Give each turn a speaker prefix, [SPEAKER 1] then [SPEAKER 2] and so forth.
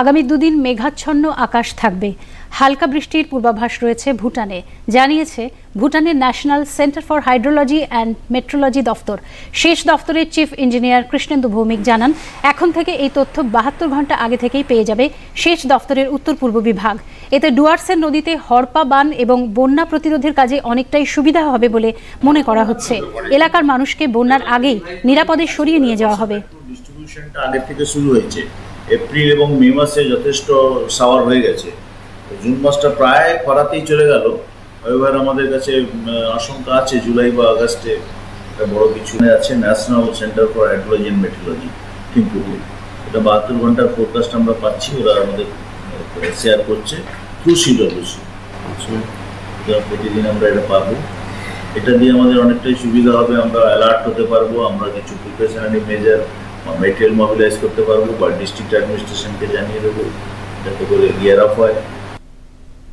[SPEAKER 1] আগামী দুদিন মেঘাচ্ছন্ন আকাশ থাকবে। হালকা বৃষ্টির পূর্বাভাস রয়েছে ভুটানে। জানিয়েছে, ভুটানের national centre for hydrology and meteorology দফতর। শেষ দফতরের চিফ ইঞ্জিনিয়ার কৃষ্ণেন্দু ভৌমিক জানান, এখন থেকে এই তথ্য বাহাত্তর ঘণ্টা আগে থেকেই পেয়ে যাবে শেষ দফতরের উত্তর পূর্ব বিভাগ। এতে ডুয়ার্সের নদীতে হরপা বান এবং বন্যা প্রতিরোধের কাজে অনেকটাই সুবিধা হবে বলে মনে করা হচ্ছে। এলাকার মানুষকে বন্যার আগেই নিরাপদে সরিয়ে নিয়ে যাওয়া হবে।
[SPEAKER 2] থেকে শুরু হয়েছে। এপ্রিল এবং মে মাসে যথেষ্ট সাওয়ার হয়ে গেছে। জুন মাসটা প্রায় খরাতেই চলে গেল। এবার আমাদের কাছে আশঙ্কা আছে জুলাই বা আগস্টে একটা বড় কিছু আছে। National centre for hydrology and meteorology থিম্পুরে এটা বাহাত্তর ঘণ্টার ফোরকাস্ট আমরা পাচ্ছি। ওরা আমাদের শেয়ার করছে। থ্রু সিডব্লিউসি প্রতিদিন আমরা এটা পাবো। এটা দিয়ে আমাদের অনেকটাই সুবিধা হবে। আমরা অ্যালার্ট হতে পারব। আমরা কিছু প্রিপারেশনারি মেজার মেটেরিয়াল মোবিলাইজ করতে পারবো বা ডিস্ট্রিক্ট অ্যাডমিনিস্ট্রেশনকে জানিয়ে দেবো যাতে করে গিয়ার আপ হয়